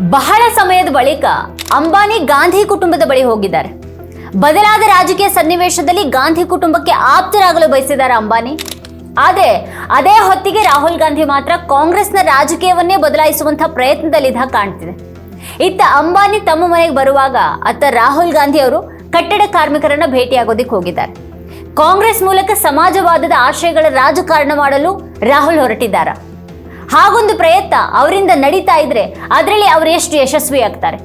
ಬಹಳ ಸಮಯದ ಬಳಿಕ ಅಂಬಾನಿ ಗಾಂಧಿ ಕುಟುಂಬದ ಬಳಿ ಹೋಗಿದ್ದಾರೆ. ಬದಲಾದ ರಾಜಕೀಯ ಸನ್ನಿವೇಶದಲ್ಲಿ ಗಾಂಧಿ ಕುಟುಂಬಕ್ಕೆ ಆಪ್ತರಾಗಲು ಬಯಸಿದ್ದಾರೆ ಅಂಬಾನಿ. ಆದರೆ ಅದೇ ಹೊತ್ತಿಗೆ ರಾಹುಲ್ ಗಾಂಧಿ ಮಾತ್ರ ಕಾಂಗ್ರೆಸ್ನ ರಾಜಕೀಯವನ್ನೇ ಬದಲಾಯಿಸುವಂತಹ ಪ್ರಯತ್ನದಲ್ಲಿದ್ದ ಕಾಣ್ತಿದೆ. ಇತ್ತ ಅಂಬಾನಿ ತಮ್ಮ ಮನೆಗೆ ಬರುವಾಗ ಅತ್ತ ರಾಹುಲ್ ಗಾಂಧಿ ಅವರು ಕಟ್ಟಡ ಕಾರ್ಮಿಕರನ್ನ ಭೇಟಿಯಾಗೋದಿಕ್ಕೆ ಹೋಗಿದ್ದಾರೆ. ಕಾಂಗ್ರೆಸ್ ಮೂಲಕ ಸಮಾಜವಾದದ ಆಶಯಗಳ ರಾಜಕಾರಣ ಮಾಡಲು ರಾಹುಲ್ ಹೊರಟಿದ್ದಾರಾ? ಹಾಗೊಂದು ಪ್ರಯತ್ನ ಅವರಿಂದ ನಡೀತಾ ಇದ್ರೆ ಅದರಲ್ಲಿ ಅವರು ಎಷ್ಟು ಯಶಸ್ವಿ ಆಗ್ತಾರೆ.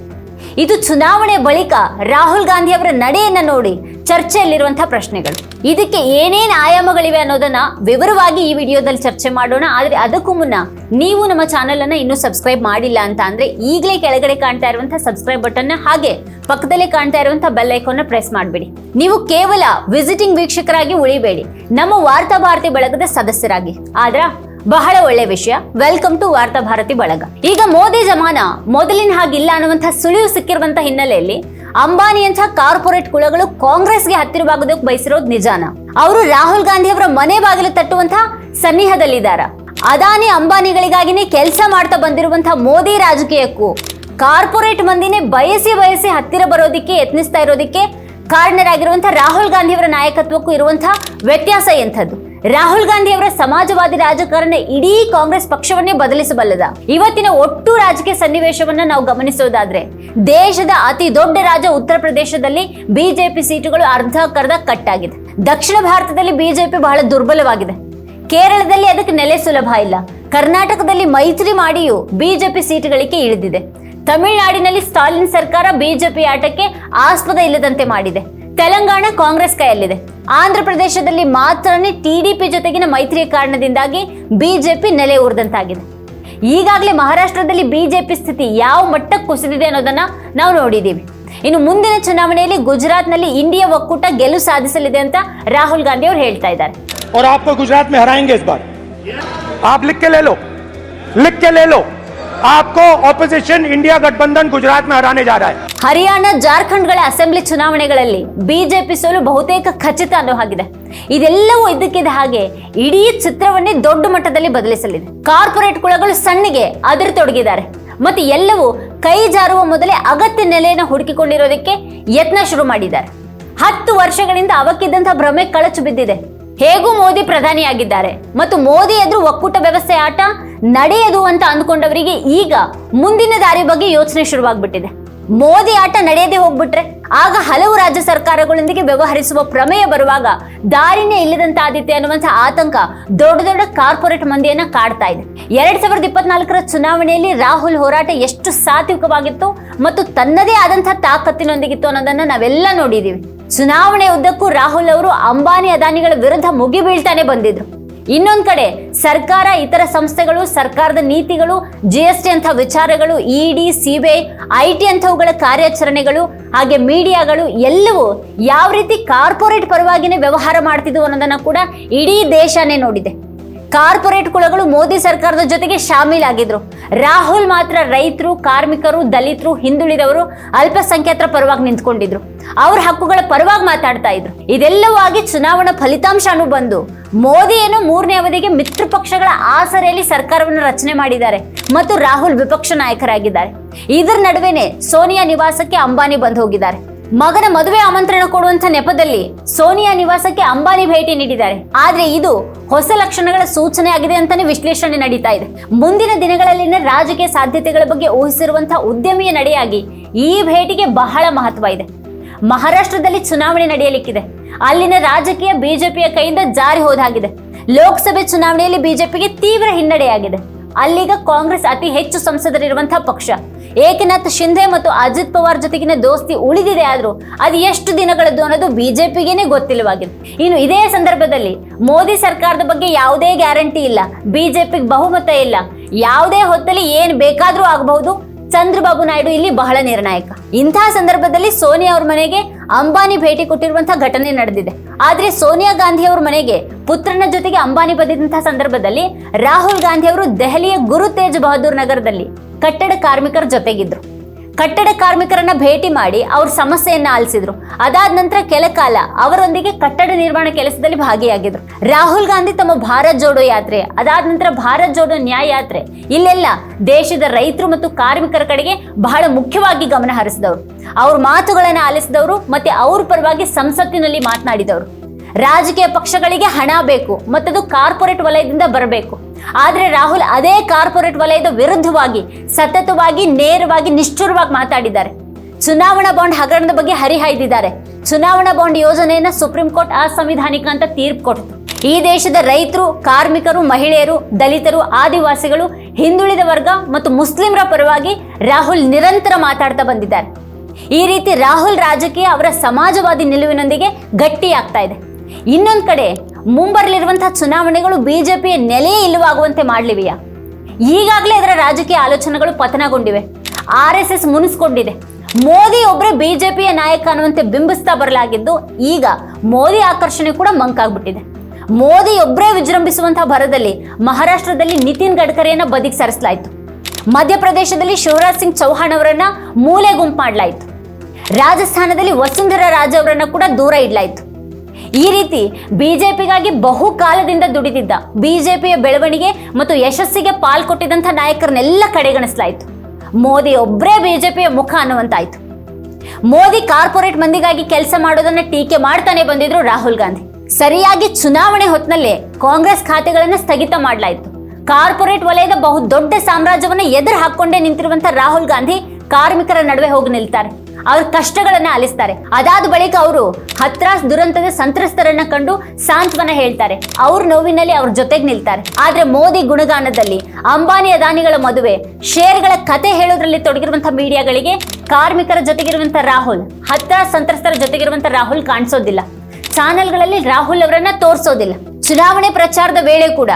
ಇದು ಚುನಾವಣೆ ಬಳಿಕ ರಾಹುಲ್ ಗಾಂಧಿ ಅವರ ನಡೆಯನ್ನ ನೋಡಿ ಚರ್ಚೆಯಲ್ಲಿರುವಂತಹ ಪ್ರಶ್ನೆಗಳು. ಇದಕ್ಕೆ ಏನೇನು ಆಯಾಮಗಳಿವೆ ಅನ್ನೋದನ್ನ ವಿವರವಾಗಿ ಈ ವಿಡಿಯೋದಲ್ಲಿ ಚರ್ಚೆ ಮಾಡೋಣ. ಆದರೆ ಅದಕ್ಕೂ ಮುನ್ನ ನೀವು ನಮ್ಮ ಚಾನೆಲ್ ಅನ್ನ ಇನ್ನೂ ಸಬ್ಸ್ಕ್ರೈಬ್ ಮಾಡಿಲ್ಲ ಅಂತ ಅಂದ್ರೆ ಈಗಲೇ ಕೆಳಗಡೆ ಕಾಣ್ತಾ ಇರುವಂತಹ ಸಬ್ಸ್ಕ್ರೈಬ್ ಬಟನ್ ಹಾಗೆ ಪಕ್ಕದಲ್ಲೇ ಕಾಣ್ತಾ ಇರುವಂತಹ ಬೆಲ್ ಐಕಾನ್ ಪ್ರೆಸ್ ಮಾಡಬೇಡಿ. ನೀವು ಕೇವಲ ವಿಸಿಟಿಂಗ್ ವೀಕ್ಷಕರಾಗಿ ಉಳಿಬೇಡಿ. ನಮ್ಮ ವಾರ್ತಾ ಭಾರತಿ ಬಳಗದ ಸದಸ್ಯರಾಗಿ. ಆದ್ರ ಬಹಳ ಒಳ್ಳೆ ವಿಷಯ. ವೆಲ್ಕಮ್ ಟು ವಾರ್ತಾ ಭಾರತಿ ಬಳಗ. ಈಗ ಮೋದಿ ಜಮಾನ ಮೊದಲಿನ ಹಾಗಿಲ್ಲ ಅನ್ನುವಂಥ ಸುಳಿವು ಸಿಕ್ಕಿರುವಂತ ಹಿನ್ನೆಲೆಯಲ್ಲಿ ಅಂಬಾನಿಯಂಥ ಕಾರ್ಪೊರೇಟ್ ಕುಳಗಳು ಕಾಂಗ್ರೆಸ್ಗೆ ಹತ್ತಿರವಾಗೋದಕ್ಕೆ ಬಯಸಿರೋದು ನಿಜಾನ. ಅವರು ರಾಹುಲ್ ಗಾಂಧಿ ಅವರ ಮನೆ ಬಾಗಿಲು ತಟ್ಟುವಂತ ಸನ್ನಿಹದಲ್ಲಿದ್ದಾರ. ಅದಾನಿ ಅಂಬಾನಿಗಳಿಗಾಗಿನೇ ಕೆಲಸ ಮಾಡ್ತಾ ಬಂದಿರುವಂತಹ ಮೋದಿ ರಾಜಕೀಯಕ್ಕೂ ಕಾರ್ಪೊರೇಟ್ ಮಂದಿನೇ ಬಯಸಿ ಬಯಸಿ ಹತ್ತಿರ ಬರೋದಿಕ್ಕೆ, ಯತ್ನಿಸ್ತಾ ಇರೋದಿಕ್ಕೆ ಕಾರಣರಾಗಿರುವಂತಹ ರಾಹುಲ್ ಗಾಂಧಿ ಅವರ ನಾಯಕತ್ವಕ್ಕೂ ಇರುವಂತಹ ವ್ಯತ್ಯಾಸ ಎಂಥದ್ದು. ರಾಹುಲ್ ಗಾಂಧಿ ಅವರ ಸಮಾಜವಾದಿ ರಾಜಕಾರಣ ಇಡೀ ಕಾಂಗ್ರೆಸ್ ಪಕ್ಷವನ್ನೇ ಬದಲಿಸಬಲ್ಲದ. ಇವತ್ತಿನ ಒಟ್ಟು ರಾಜಕೀಯ ಸನ್ನಿವೇಶವನ್ನ ನಾವು ಗಮನಿಸೋದಾದ್ರೆ, ದೇಶದ ಅತಿ ದೊಡ್ಡ ರಾಜ್ಯ ಉತ್ತರ ಪ್ರದೇಶದಲ್ಲಿ ಬಿಜೆಪಿ ಸೀಟುಗಳು ಅರ್ಧಕ್ಕರ್ಧ ಕಟ್ಟಾಗಿದೆ. ದಕ್ಷಿಣ ಭಾರತದಲ್ಲಿ ಬಿಜೆಪಿ ಬಹಳ ದುರ್ಬಲವಾಗಿದೆ. ಕೇರಳದಲ್ಲಿ ಅದಕ್ಕೆ ನೆಲೆ ಸುಲಭ ಇಲ್ಲ. ಕರ್ನಾಟಕದಲ್ಲಿ ಮೈತ್ರಿ ಮಾಡಿಯೂ ಬಿಜೆಪಿ ಸೀಟುಗಳಿಗೆ ಇಳಿದಿದೆ. ತಮಿಳುನಾಡಿನಲ್ಲಿ ಸ್ಟಾಲಿನ್ ಸರ್ಕಾರ ಬಿಜೆಪಿ ಆಟಕ್ಕೆ ಆಸ್ಪದ ಇಲ್ಲದಂತೆ ಮಾಡಿದೆ. ತೆಲಂಗಾಣ ಕಾಂಗ್ರೆಸ್ ಕೈಯಲ್ಲಿದೆ. ಆಂಧ್ರ ಪ್ರದೇಶದಲ್ಲಿ ಮಾತ್ರನೇ ಟಿಡಿಪಿ ಜೊತೆಗಿನ ಮೈತ್ರಿ ಕಾರಣದಿಂದಾಗಿ ಬಿಜೆಪಿ ನೆಲೆ ಊರಿದಂತಾಗಿದೆ. ಈಗಾಗಲೇ ಮಹಾರಾಷ್ಟ್ರದಲ್ಲಿ ಬಿಜೆಪಿ ಸ್ಥಿತಿ ಯಾವ ಮಟ್ಟಕ್ಕೆ ಕುಸಿದಿದೆ ಅನ್ನೋದನ್ನ ನಾವು ನೋಡಿದ್ದೀವಿ. ಇನ್ನು ಮುಂದಿನ ಚುನಾವಣೆಯಲ್ಲಿ ಗುಜರಾತ್ನಲ್ಲಿ ಇಂಡಿಯಾ ಒಕ್ಕೂಟ ಗೆಲುವು ಸಾಧಿಸಲಿದೆ ಅಂತ ರಾಹುಲ್ ಗಾಂಧಿ ಅವರು ಹೇಳ್ತಾ ಇದ್ದಾರೆ. और आपको गुजरात में हराएंगे इस बार आप लिख के ले लो लिख के ले लो आपको ऑपोजिशन इंडिया गठबंधन गुजरात में हराने जा रहा है ಹರಿಯಾಣ ಜಾರ್ಖಂಡ್ಗಳ ಅಸೆಂಬ್ಲಿ ಚುನಾವಣೆಗಳಲ್ಲಿ ಬಿಜೆಪಿ ಸೋಲು ಬಹುತೇಕ ಖಚಿತ ಅನ್ನೋ ಹಾಗಿದೆ ಇದೆಲ್ಲವೂ ಇದ್ದಕ್ಕಿದ್ದ ಹಾಗೆ ಇಡೀ ಚಿತ್ರವನ್ನೇ ದೊಡ್ಡ ಮಟ್ಟದಲ್ಲಿ ಬದಲಿಸಲಿದೆ ಕಾರ್ಪೊರೇಟ್ ಕುಳಗಳು ಸಣ್ಣಿಗೆ ತೊಡಗಿದ್ದಾರೆ ಮತ್ತೆ ಎಲ್ಲವೂ ಕೈ ಜಾರುವ ಮೊದಲೇ ಅಗತ್ಯ ನೆಲೆಯನ್ನು ಹುಡುಕಿಕೊಂಡಿರೋದಕ್ಕೆ ಯತ್ನ ಶುರು ಮಾಡಿದ್ದಾರೆ ಹತ್ತು ವರ್ಷಗಳಿಂದ ಅವಕ್ಕಿದ್ದಂತಹ ಭ್ರಮೆ ಕಳಚು ಬಿದ್ದಿದೆ ಹೇಗೂ ಮೋದಿ ಪ್ರಧಾನಿಯಾಗಿದ್ದಾರೆ. ಮತ್ತು ಮೋದಿ ಎದುರು ಒಕ್ಕೂಟ ವ್ಯವಸ್ಥೆ ಆಟ ನಡೆಯದು ಅಂತ ಅಂದ್ಕೊಂಡವರಿಗೆ ಈಗ ಮುಂದಿನ ದಾರಿ ಬಗ್ಗೆ ಯೋಚನೆ ಶುರುವಾಗ್ಬಿಟ್ಟಿದೆ. ಮೋದಿ ಆಟ ನಡೆಯದೆ ಹೋಗ್ಬಿಟ್ರೆ ಆಗ ಹಲವು ರಾಜ್ಯ ಸರ್ಕಾರಗಳೊಂದಿಗೆ ವ್ಯವಹರಿಸುವ ಪ್ರಮೇಯ ಬರುವಾಗ ದಾರಿನೇ ಇಲ್ಲದಂತಾದಿತ್ತೆ ಅನ್ನುವಂಥ ಆತಂಕ ದೊಡ್ಡ ದೊಡ್ಡ ಕಾರ್ಪೊರೇಟ್ ಮಂದಿಯನ್ನ ಕಾಡ್ತಾ ಇದೆ. ಎರಡ್ ಸಾವಿರದ ಇಪ್ಪತ್ನಾಲ್ಕರ ಚುನಾವಣೆಯಲ್ಲಿ ರಾಹುಲ್ ಹೋರಾಟ ಎಷ್ಟು ಸಾತ್ವಿಕವಾಗಿತ್ತು ಮತ್ತು ತನ್ನದೇ ಆದಂತಹ ತಾಕತ್ತಿನೊಂದಿಗಿತ್ತು ಅನ್ನೋದನ್ನ ನಾವೆಲ್ಲ ನೋಡಿದೀವಿ. ಚುನಾವಣೆ ಉದ್ದಕ್ಕೂ ರಾಹುಲ್ ಅವರು ಅಂಬಾನಿ ಅದಾನಿಗಳ ವಿರುದ್ಧ ಮುಗಿಬೀಳ್ತಾನೆ ಬಂದಿದ್ರು ಇನ್ನೊಂದ್ ಕಡೆ, ಸರ್ಕಾರ, ಇತರ ಸಂಸ್ಥೆಗಳು, ಸರ್ಕಾರದ ನೀತಿಗಳು ಜಿ ಎಸ್ ಟಿ ಅಂತ ವಿಚಾರಗಳು ಇಡಿ ಸಿಬಿಐ ಐ ಟಿ ಅಂಥವುಗಳ ಕಾರ್ಯಾಚರಣೆಗಳು, ಹಾಗೆ ಮೀಡಿಯಾಗಳು ಎಲ್ಲವೂ ಯಾವ ರೀತಿ ಕಾರ್ಪೊರೇಟ್ ಪರವಾಗಿನೇ ವ್ಯವಹಾರ ಮಾಡ್ತಿದ್ವು ಅನ್ನೋದನ್ನ ಕೂಡ ಇಡೀ ದೇಶನೇ ನೋಡಿದೆ. ಕಾರ್ಪೊರೇಟ್ ಕುಳಗಳು ಮೋದಿ ಸರ್ಕಾರದ ಜೊತೆಗೆ ಶಾಮೀಲಾಗಿದ್ರು. ರಾಹುಲ್ ಮಾತ್ರ ರೈತರು, ಕಾರ್ಮಿಕರು, ದಲಿತರು, ಹಿಂದುಳಿದವರು ಅಲ್ಪಸಂಖ್ಯಾತರ ಪರವಾಗಿ ನಿಂತ್ಕೊಂಡಿದ್ರು. ಅವ್ರ ಹಕ್ಕುಗಳ ಪರವಾಗಿ ಮಾತಾಡ್ತಾ ಇದ್ರು. ಇದೆಲ್ಲವೂ ಆಗಿ ಚುನಾವಣಾ ಫಲಿತಾಂಶನೂ ಬಂದು ಮೋದಿ ಏನು ಮೂರನೇ ಅವಧಿಗೆ ಮಿತ್ರ ಪಕ್ಷಗಳ ಆಸರೆಯಲ್ಲಿ ಸರ್ಕಾರವನ್ನು ರಚನೆ ಮಾಡಿದ್ದಾರೆ ಮತ್ತು ರಾಹುಲ್ ವಿಪಕ್ಷ ನಾಯಕರಾಗಿದ್ದಾರೆ. ಇದರ ನಡುವೆನೆ ಸೋನಿಯಾ ನಿವಾಸಕ್ಕೆ ಅಂಬಾನಿ ಬಂದು ಹೋಗಿದ್ದಾರೆ. ಮಗನ ಮದುವೆ ಆಮಂತ್ರಣ ಕೊಡುವಂತ ನೆಪದಲ್ಲಿ ಸೋನಿಯಾ ನಿವಾಸಕ್ಕೆ ಅಂಬಾನಿ ಭೇಟಿ ನೀಡಿದ್ದಾರೆ. ಆದ್ರೆ ಇದು ಹೊಸ ಲಕ್ಷಣಗಳ ಸೂಚನೆ ಆಗಿದೆ ಅಂತಾನೆ ವಿಶ್ಲೇಷಣೆ ನಡೀತಾ ಇದೆ. ಮುಂದಿನ ದಿನಗಳಲ್ಲಿನ ರಾಜಕೀಯ ಸಾಧ್ಯತೆಗಳ ಬಗ್ಗೆ ಊಹಿಸಿರುವಂತಹ ಉದ್ಯಮಿಯ ನಡೆಯಾಗಿ ಈ ಭೇಟಿಗೆ ಬಹಳ ಮಹತ್ವ ಇದೆ. ಮಹಾರಾಷ್ಟ್ರದಲ್ಲಿ ಚುನಾವಣೆ ನಡೆಯಲಿಕ್ಕಿದೆ. ಅಲ್ಲಿನ ರಾಜಕೀಯ ಬಿಜೆಪಿಯ ಕೈಯಿಂದ ಜಾರಿ ಹೋದಾಗಿದೆ. ಲೋಕಸಭೆ ಚುನಾವಣೆಯಲ್ಲಿ ಬಿಜೆಪಿಗೆ ತೀವ್ರ ಹಿನ್ನಡೆಯಾಗಿದೆ. ಅಲ್ಲಿಗ ಕಾಂಗ್ರೆಸ್ ಅತಿ ಹೆಚ್ಚು ಸಂಸದರಿರುವಂತಹ ಪಕ್ಷ. ಏಕನಾಥ್ ಶಿಂಧೆ ಮತ್ತು ಅಜಿತ್ ಪವಾರ್ ಜೊತೆಗಿನ ದೋಸ್ತಿ ಉಳಿದಿದೆ ಆದರೂ ಅದು ಎಷ್ಟು ದಿನಗಳದ್ದು ಅನ್ನೋದು ಬಿಜೆಪಿಗೇನೆ ಗೊತ್ತಿಲ್ಲವಾಗಿದೆ. ಇನ್ನು ಇದೇ ಸಂದರ್ಭದಲ್ಲಿ ಮೋದಿ ಸರ್ಕಾರದ ಬಗ್ಗೆ ಯಾವುದೇ ಗ್ಯಾರಂಟಿ ಇಲ್ಲ, ಬಿಜೆಪಿಗೆ ಬಹುಮತ ಇಲ್ಲ. ಯಾವುದೇ ಹೊತ್ತಲ್ಲಿ ಏನು ಬೇಕಾದರೂ ಆಗಬಹುದು. ಚಂದ್ರಬಾಬು ನಾಯ್ಡು ಇಲ್ಲಿ ಬಹಳ ನಿರ್ಣಾಯಕ. ಇಂತಹ ಸಂದರ್ಭದಲ್ಲಿ ಸೋನಿಯಾ ಅವ್ರ ಮನೆಗೆ ಅಂಬಾನಿ ಭೇಟಿ ಕೊಟ್ಟಿರುವಂತಹ ಘಟನೆ ನಡೆದಿದೆ. ಆದ್ರೆ ಸೋನಿಯಾ ಗಾಂಧಿ ಅವ್ರ ಮನೆಗೆ ಪುತ್ರನ ಜೊತೆಗೆ ಅಂಬಾನಿ ಬಂದಿದ್ದಂತಹ ಸಂದರ್ಭದಲ್ಲಿ ರಾಹುಲ್ ಗಾಂಧಿ ಅವರು ದೆಹಲಿಯ ಗುರು ತೇಜ್ ಬಹದ್ದೂರ್ ನಗರದಲ್ಲಿ ಕಟ್ಟಡ ಕಾರ್ಮಿಕರ ಜೊತೆಗಿದ್ರು. ಕಟ್ಟಡ ಕಾರ್ಮಿಕರನ್ನ ಭೇಟಿ ಮಾಡಿ ಅವ್ರ ಸಮಸ್ಯೆಯನ್ನ ಆಲಿಸಿದ್ರು. ಅದಾದ ನಂತರ ಕೆಲ ಕಾಲ ಅವರೊಂದಿಗೆ ಕಟ್ಟಡ ನಿರ್ಮಾಣ ಕೆಲಸದಲ್ಲಿ ಭಾಗಿಯಾಗಿದ್ರು. ರಾಹುಲ್ ಗಾಂಧಿ ತಮ್ಮ ಭಾರತ್ ಜೋಡೋ ಯಾತ್ರೆ, ಅದಾದ ನಂತರ ಭಾರತ್ ಜೋಡೋ ನ್ಯಾಯ ಯಾತ್ರೆ, ಇಲ್ಲೆಲ್ಲ ದೇಶದ ರೈತರು ಮತ್ತು ಕಾರ್ಮಿಕರ ಕಡೆಗೆ ಬಹಳ ಮುಖ್ಯವಾಗಿ ಗಮನ ಹರಿಸಿದವರು. ಅವ್ರ ಮಾತುಗಳನ್ನ ಆಲಿಸಿದವರು ಮತ್ತೆ ಅವ್ರ ಪರವಾಗಿ ಸಂಸತ್ತಿನಲ್ಲಿ ಮಾತನಾಡಿದವರು. ರಾಜಕೀಯ ಪಕ್ಷಗಳಿಗೆ ಹಣ ಬೇಕು ಮತ್ತದು ಕಾರ್ಪೊರೇಟ್ ವಲಯದಿಂದ ಬರಬೇಕು. ಆದ್ರೆ ರಾಹುಲ್ ಅದೇ ಕಾರ್ಪೊರೇಟ್ ವಲಯದ ವಿರುದ್ಧವಾಗಿ, ಸತತವಾಗಿ, ನೇರವಾಗಿ, ನಿಷ್ಠುರವಾಗಿ ಮಾತಾಡಿದ್ದಾರೆ. ಚುನಾವಣಾ ಬಾಂಡ್ ಹಗರಣದ ಬಗ್ಗೆ ಹರಿಹಾಯ್ದಿದ್ದಾರೆ. ಚುನಾವಣಾ ಬಾಂಡ್ ಯೋಜನೆಯನ್ನ ಸುಪ್ರೀಂ ಕೋರ್ಟ್ ಅಸಂವಿಧಾನಿಕ ಅಂತ ತೀರ್ಪು ಕೊಟ್ಟಿತು ಈ ದೇಶದ ರೈತರು, ಕಾರ್ಮಿಕರು, ಮಹಿಳೆಯರು, ದಲಿತರು, ಆದಿವಾಸಿಗಳು, ಹಿಂದುಳಿದ ವರ್ಗ ಮತ್ತು ಮುಸ್ಲಿಮರ ಪರವಾಗಿ ರಾಹುಲ್ ನಿರಂತರ ಮಾತಾಡ್ತಾ ಬಂದಿದ್ದಾರೆ. ಈ ರೀತಿ ರಾಹುಲ್ ರಾಜಕೀಯ ಅವರ ಸಮಾಜವಾದಿ ನಿಲುವಿನೊಂದಿಗೆ ಗಟ್ಟಿಯಾಗ್ತಾ ಇದೆ. ಇನ್ನೊಂದ್ ಕಡೆ ಮುಂಬರಲಿರುವಂತಹ ಚುನಾವಣೆಗಳು ಬಿಜೆಪಿಯ ನೆಲೆಯೇ ಇಲ್ಲವಾಗುವಂತೆ ಮಾಡಲಿವೆಯಾ? ಈಗಾಗಲೇ ಅದರ ರಾಜಕೀಯ ಆಲೋಚನೆಗಳು ಪತನಗೊಂಡಿವೆ. ಆರ್ ಎಸ್ ಎಸ್ ಮುನಿಸ್ಕೊಂಡಿದೆ. ಮೋದಿ ಒಬ್ಬರೇ ಬಿಜೆಪಿಯ ನಾಯಕ ಅನ್ನುವಂತೆ ಬಿಂಬಿಸ್ತಾ ಬರಲಾಗಿದ್ದು ಈಗ ಮೋದಿ ಆಕರ್ಷಣೆ ಕೂಡ ಮಂಕಾಗ್ಬಿಟ್ಟಿದೆ. ಮೋದಿ ಒಬ್ಬರೇ ವಿಜೃಂಭಿಸುವಂತಹ ಭರದಲ್ಲಿ ಮಹಾರಾಷ್ಟ್ರದಲ್ಲಿ ನಿತಿನ್ ಗಡ್ಕರಿಯನ್ನ ಬದಿಗೆ ಸರಿಸಲಾಯಿತು. ಮಧ್ಯಪ್ರದೇಶದಲ್ಲಿ ಶಿವರಾಜ್ ಸಿಂಗ್ ಚೌಹಾಣ್ ಅವರನ್ನ ಮೂಲೆ ಗುಂಪು ಮಾಡಲಾಯಿತು. ರಾಜಸ್ಥಾನದಲ್ಲಿ ವಸುಂಧರಾ ರಾಜ ಅವರನ್ನ ಕೂಡ ದೂರ ಇಡಲಾಯಿತು. ಈ ರೀತಿ ಬಿಜೆಪಿಗಾಗಿ ಬಹುಕಾಲದಿಂದ ದುಡಿದಿದ್ದ ಬಿಜೆಪಿಯ ಬೆಳವಣಿಗೆ ಮತ್ತು ಯಶಸ್ಸಿಗೆ ಪಾಲ್ಕೊಟ್ಟಿದ್ದಂಥ ನಾಯಕರನ್ನೆಲ್ಲ ಕಡೆಗಣಿಸಲಾಯಿತು. ಮೋದಿ ಒಬ್ಬರೇ ಬಿಜೆಪಿಯ ಮುಖ ಅನ್ನುವಂತಾಯಿತು. ಮೋದಿ ಕಾರ್ಪೊರೇಟ್ ಮಂದಿಗಾಗಿ ಕೆಲಸ ಮಾಡೋದನ್ನ ಟೀಕೆ ಮಾಡ್ತಾನೆ ಬಂದಿದ್ರು ರಾಹುಲ್ ಗಾಂಧಿ. ಸರಿಯಾಗಿ ಚುನಾವಣೆ ಹೊತ್ತಿನಲ್ಲೇ ಕಾಂಗ್ರೆಸ್ ಖಾತೆಗಳನ್ನು ಸ್ಥಗಿತ ಮಾಡಲಾಯಿತು. ಕಾರ್ಪೊರೇಟ್ ವಲಯದ ಬಹು ದೊಡ್ಡ ಸಾಮ್ರಾಜ್ಯವನ್ನ ಎದುರು ಹಾಕೊಂಡೇ ನಿಂತಿರುವಂತಹ ರಾಹುಲ್ ಗಾಂಧಿ ಕಾರ್ಮಿಕರ ನಡುವೆ ಹೋಗಿ ನಿಲ್ತಾರೆ. ಅವ್ರ ಕಷ್ಟಗಳನ್ನ ಆಲಿಸ್ತಾರೆ. ಅದಾದ ಬಳಿಕ ಅವರು ಹತ್ರಾಸ್ ದುರಂತದ ಸಂತ್ರಸ್ತರನ್ನ ಕಂಡು ಸಾಂತ್ವನ ಹೇಳ್ತಾರೆ. ಅವ್ರ ನೋವಿನಲ್ಲಿ ಅವ್ರ ಜೊತೆಗೆ ನಿಲ್ತಾರೆ. ಆದ್ರೆ ಮೋದಿ ಗುಣಗಾನದಲ್ಲಿ ಅಂಬಾನಿ ಅದಾನಿಗಳ ಮದುವೆ ಶೇರ್ಗಳ ಕತೆ ಹೇಳೋದ್ರಲ್ಲಿ ತೊಡಗಿರುವಂತಹ ಮೀಡಿಯಾಗಳಿಗೆ ಕಾರ್ಮಿಕರ ಜೊತೆಗಿರುವಂತ ರಾಹುಲ್ ಹತ್ರಾಸ್ ಸಂತ್ರಸ್ತರ ಜೊತೆಗಿರುವಂತ ರಾಹುಲ್ ಕಾಣಿಸೋದಿಲ್ಲ. ಚಾನೆಲ್ಗಳಲ್ಲಿ ರಾಹುಲ್ ಅವರನ್ನ ತೋರಿಸೋದಿಲ್ಲ. ಚುನಾವಣೆ ಪ್ರಚಾರದ ವೇಳೆ ಕೂಡ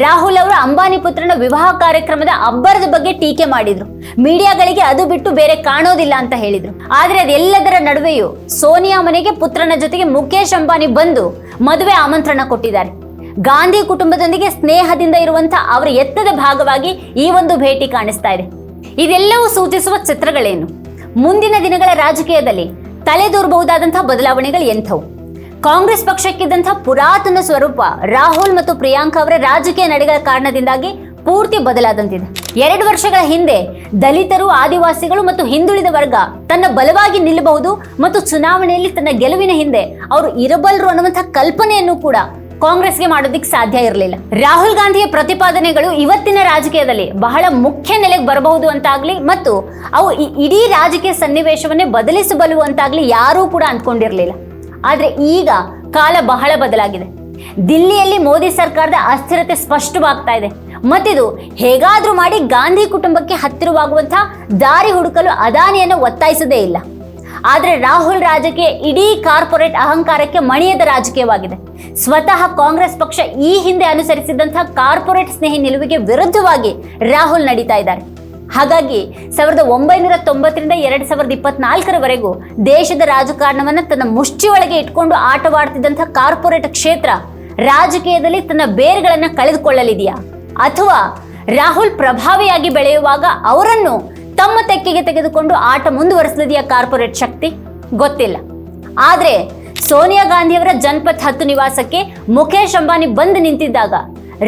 ರಾಹುಲ್ ಅವರು ಅಂಬಾನಿ ಪುತ್ರನ ವಿವಾಹ ಕಾರ್ಯಕ್ರಮದ ಅಬ್ಬರದ ಬಗ್ಗೆ ಟೀಕೆ ಮಾಡಿದ್ರು. ಮೀಡಿಯಾಗಳಿಗೆ ಅದು ಬಿಟ್ಟು ಬೇರೆ ಕಾಣೋದಿಲ್ಲ ಅಂತ ಹೇಳಿದ್ರು. ಆದ್ರೆ ಅದೆಲ್ಲದರ ನಡುವೆಯೂ ಸೋನಿಯಾ ಮನೆಗೆ ಪುತ್ರನ ಜೊತೆಗೆ ಮುಖೇಶ್ ಅಂಬಾನಿ ಬಂದು ಮದುವೆ ಆಮಂತ್ರಣ ಕೊಟ್ಟಿದ್ದಾರೆ. ಗಾಂಧಿ ಕುಟುಂಬದೊಂದಿಗೆ ಸ್ನೇಹದಿಂದ ಇರುವಂತಹ ಅವರ ಎತ್ತದ ಭಾಗವಾಗಿ ಈ ಒಂದು ಭೇಟಿ ಕಾಣಿಸ್ತಾ ಇದೆ. ಇದೆಲ್ಲವೂ ಸೂಚಿಸುವ ಚಿತ್ರಗಳೇನು? ಮುಂದಿನ ದಿನಗಳ ರಾಜಕೀಯದಲ್ಲಿ ತಲೆದೂರಬಹುದಾದಂತಹ ಬದಲಾವಣೆಗಳು ಎಂಥವು? ಕಾಂಗ್ರೆಸ್ ಪಕ್ಷಕ್ಕಿದ್ದಂತಹ ಪುರಾತನ ಸ್ವರೂಪ ರಾಹುಲ್ ಮತ್ತು ಪ್ರಿಯಾಂಕಾ ಅವರ ರಾಜಕೀಯ ನಡೆಗಳ ಕಾರಣದಿಂದಾಗಿ ಪೂರ್ತಿ ಬದಲಾದಂತಿದೆ. ಎರಡು ವರ್ಷಗಳ ಹಿಂದೆ ದಲಿತರು, ಆದಿವಾಸಿಗಳು ಮತ್ತು ಹಿಂದುಳಿದ ವರ್ಗ ತನ್ನ ಬಲವಾಗಿ ನಿಲ್ಲಬಹುದು ಮತ್ತು ಚುನಾವಣೆಯಲ್ಲಿ ತನ್ನ ಗೆಲುವಿನ ಹಿಂದೆ ಅವರು ಇರಬಲ್ಲರು ಅನ್ನುವಂತಹ ಕಲ್ಪನೆಯನ್ನು ಕೂಡ ಕಾಂಗ್ರೆಸ್ಗೆ ಮಾಡೋದಿಕ್ಕೆ ಸಾಧ್ಯ ಇರಲಿಲ್ಲ. ರಾಹುಲ್ ಗಾಂಧಿಯ ಪ್ರತಿಪಾದನೆಗಳು ಇವತ್ತಿನ ರಾಜಕೀಯದಲ್ಲಿ ಬಹಳ ಮುಖ್ಯ ನೆಲೆಗೆ ಬರಬಹುದು ಅಂತಾಗ್ಲಿ ಮತ್ತು ಅವು ಇಡೀ ರಾಜಕೀಯ ಸನ್ನಿವೇಶವನ್ನೇ ಬದಲಿಸಬಲ್ಲವು ಅಂತಾಗ್ಲಿ ಯಾರೂ ಕೂಡ ಅಂದ್ಕೊಂಡಿರಲಿಲ್ಲ. ಆದ್ರೆ ಈಗ ಕಾಲ ಬಹಳ ಬದಲಾಗಿದೆ. ದಿಲ್ಲಿಯಲ್ಲಿ ಮೋದಿ ಸರ್ಕಾರದ ಅಸ್ಥಿರತೆ ಸ್ಪಷ್ಟವಾಗ್ತಾ ಇದೆ. ಮತ್ತಿದು ಹೇಗಾದರೂ ಮಾಡಿ ಗಾಂಧಿ ಕುಟುಂಬಕ್ಕೆ ಹತ್ತಿರವಾಗುವಂತಹ ದಾರಿ ಹುಡುಕಲು ಅದಾನಿಯನ್ನು ಒತ್ತಾಯಿಸದೇ ಇಲ್ಲ. ಆದರೆ ರಾಹುಲ್ ರಾಜಕೀಯ ಇಡೀ ಕಾರ್ಪೊರೇಟ್ ಅಹಂಕಾರಕ್ಕೆ ಮಣಿಯದ ರಾಜಕೀಯವಾಗಿದೆ. ಸ್ವತಃ ಕಾಂಗ್ರೆಸ್ ಪಕ್ಷ ಈ ಹಿಂದೆ ಅನುಸರಿಸಿದಂತಹ ಕಾರ್ಪೊರೇಟ್ ಸ್ನೇಹಿ ನಿಲುವಿಗೆ ವಿರುದ್ಧವಾಗಿ ರಾಹುಲ್ ನಡೀತಾ ಇದ್ದಾರೆ. ಹಾಗಾಗಿ ಸಾವಿರದ ಒಂಬೈನೂರ ತೊಂಬತ್ತರಿಂದ ಎರಡು ಸಾವಿರದ ಇಪ್ಪತ್ನಾಲ್ಕರವರೆಗೂ ದೇಶದ ರಾಜಕಾರಣವನ್ನು ತನ್ನ ಮುಷ್ಟಿಯೊಳಗೆ ಇಟ್ಕೊಂಡು ಆಟವಾಡ್ತಿದ್ದಂಥ ಕಾರ್ಪೊರೇಟ್ ಕ್ಷೇತ್ರ ರಾಜಕೀಯದಲ್ಲಿ ತನ್ನ ಬೇರುಗಳನ್ನು ಕಳೆದುಕೊಳ್ಳಲಿದೆಯಾ? ಅಥವಾ ರಾಹುಲ್ ಪ್ರಭಾವಿಯಾಗಿ ಬೆಳೆಯುವಾಗ ಅವರನ್ನು ತಮ್ಮ ತೆಕ್ಕೆಗೆ ತೆಗೆದುಕೊಂಡು ಆಟ ಮುಂದುವರಿಸಲಿದೆಯಾ ಕಾರ್ಪೊರೇಟ್ ಶಕ್ತಿ? ಗೊತ್ತಿಲ್ಲ. ಆದರೆ ಸೋನಿಯಾ ಗಾಂಧಿಯವರ ಜನಪಥ್ ಹತ್ತು ನಿವಾಸಕ್ಕೆ ಮುಖೇಶ್ ಅಂಬಾನಿ ಬಂದು ನಿಂತಿದ್ದಾಗ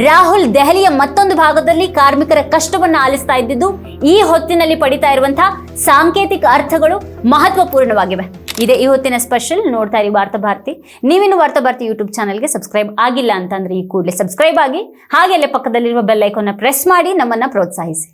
ರಾಹುಲ್ ದೆಹಲಿಯ ಮತ್ತೊಂದು ಭಾಗದಲ್ಲಿ ಕಾರ್ಮಿಕರ ಕಷ್ಟವನ್ನು ಆಲಿಸ್ತಾ ಇದ್ದಿದ್ದು ಈ ಹೊತ್ತಿನಲ್ಲಿ ಪಡಿತಾ ಇರುವಂತಹ ಸಾಂಕೇತಿಕ ಅರ್ಥಗಳು ಮಹತ್ವಪೂರ್ಣವಾಗಿವೆ. ಇದೇ ಈ ಹೊತ್ತಿನ ಸ್ಪೆಷಲ್ ನೋಡ್ತಾ ಇರಿ ವಾರ್ತಾ ಭಾರತಿ. ನೀವಿನ್ನು ವಾರ್ತಾ ಭಾರತಿ ಯೂಟ್ಯೂಬ್ ಚಾನಲ್ಗೆ ಸಬ್ಸ್ಕ್ರೈಬ್ ಆಗಿಲ್ಲ ಅಂತಂದ್ರೆ ಈ ಕೂಡಲೇ ಸಬ್ಸ್ಕ್ರೈಬ್ ಆಗಿ ಹಾಗೆಲ್ಲೇ ಪಕ್ಕದಲ್ಲಿರುವ ಬೆಲ್ ಪ್ರೆಸ್ ಮಾಡಿ ನಮ್ಮನ್ನ ಪ್ರೋತ್ಸಾಹಿಸಿ.